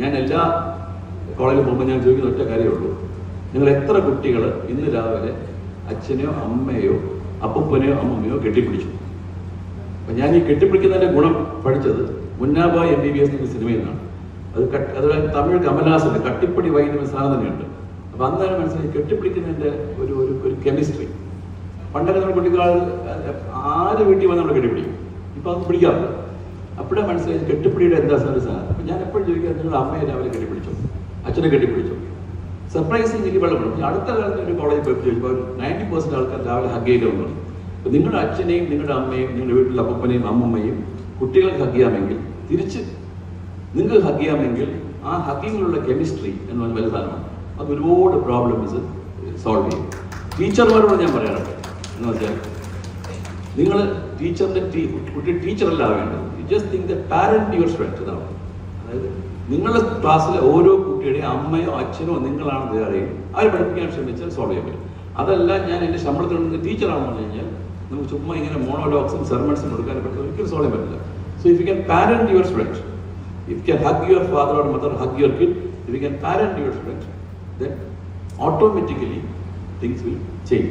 ഞാൻ എല്ലാ കോളേജിൽ പോകുമ്പോൾ ഞാൻ ചോദിക്കുന്ന ഒറ്റ കാര്യമുള്ളൂ നിങ്ങൾ എത്ര കുട്ടികൾ ഇന്ന് രാവിലെ അച്ഛനെയോ അമ്മയോ അപ്പൂപ്പനെയോ അമ്മമ്മയോ കെട്ടിപ്പിടിച്ചു? അപ്പൊ ഞാൻ ഈ കെട്ടിപ്പിടിക്കുന്നതിന്റെ ഗുണം പഠിച്ചത് Munnabhai M B B S എന്ന സിനിമയിൽ നിന്നാണ്. അത് അത് തമിഴ് കമലാസിന് കട്ടിപ്പടി വൈകുന്ന സാധനം തന്നെയുണ്ട്. അപ്പൊ അന്നേരം മനസ്സിലായി കെട്ടിപ്പിടിക്കുന്നതിന്റെ ഒരു ഒരു ഒരു കെമിസ്ട്രി. പണ്ടൊക്കെ നമ്മുടെ കുട്ടികൾ ആര് വീട്ടിൽ വന്ന് നമ്മൾ കെട്ടിപ്പിടിക്കും? ഇപ്പൊ അത് പിടിക്കാറില്ല. അപ്പോഴേ മനസ്സിലായി കെട്ടിപ്പിടിയുടെ എന്താ സാർ സാർ? അപ്പം ഞാൻ എപ്പോഴും ചോദിക്കുക നിങ്ങൾ അമ്മയെ രാവിലെ കെട്ടിപ്പിടിച്ചു? അച്ഛനെ കെട്ടിപ്പിടിച്ചു? സർപ്രൈസിങ് എനിക്ക് വെള്ളം അടുത്ത കാലത്ത് ഒരു കോളേജിൽ പോയി ചോദിക്കുമ്പോൾ നയന്റി പെർസെന്റ് ആൾക്കാർ രാവിലെ ഹഗ് പറയും അപ്പം നിങ്ങളുടെ അച്ഛനെയും നിങ്ങളുടെ അമ്മയും നിങ്ങളുടെ വീട്ടിലെ അപ്പനെയും അമ്മമ്മയും കുട്ടികൾക്ക് ഹഗ് ചെയ്യാമെങ്കിൽ തിരിച്ച് നിങ്ങൾക്ക് ഹഗ് ചെയ്യാമെങ്കിൽ ആ ഹഗ്ഗിങ്ങിലുള്ള കെമിസ്ട്രി എന്ന് പറഞ്ഞ സാധനമാണ്. അത് ഒരുപാട് പ്രോബ്ലംസ് സോൾവ് ചെയ്യും. ടീച്ചർമാരോട് ഞാൻ പറയാറുണ്ട്. എന്ന് വെച്ചാൽ നിങ്ങൾ ടീച്ചറിന്റെ ടീ കുട്ടി ടീച്ചറല്ല you just think the parent your strength എന്നാണ് അതായത് നിങ്ങളുടെ ക്ലാസ്സിലെ ഓരോ കുട്ടിയുടെയും അമ്മയോ അച്ഛനോ നിങ്ങളാണ് അറിയുന്നത് അവർ പഠിപ്പിക്കാൻ ശ്രമിച്ചാൽ സോൾവ് ചെയ്യാൻ പറ്റും. അതല്ല ഞാൻ എന്റെ ശമ്പളത്തിൽ നിന്ന് ടീച്ചറാണെന്ന് പറഞ്ഞു കഴിഞ്ഞാൽ നമുക്ക് ചുമ്മാ ഇങ്ങനെ മോണോഡോക്സും സെർമൺസും കൊടുക്കാൻ പറ്റും ഒരിക്കലും സോൾവ് ചെയ്യാൻ പറ്റില്ല. So if you can parent your strength if can hug your father or mother hug your kid if you can parent your strength then automatically things will change.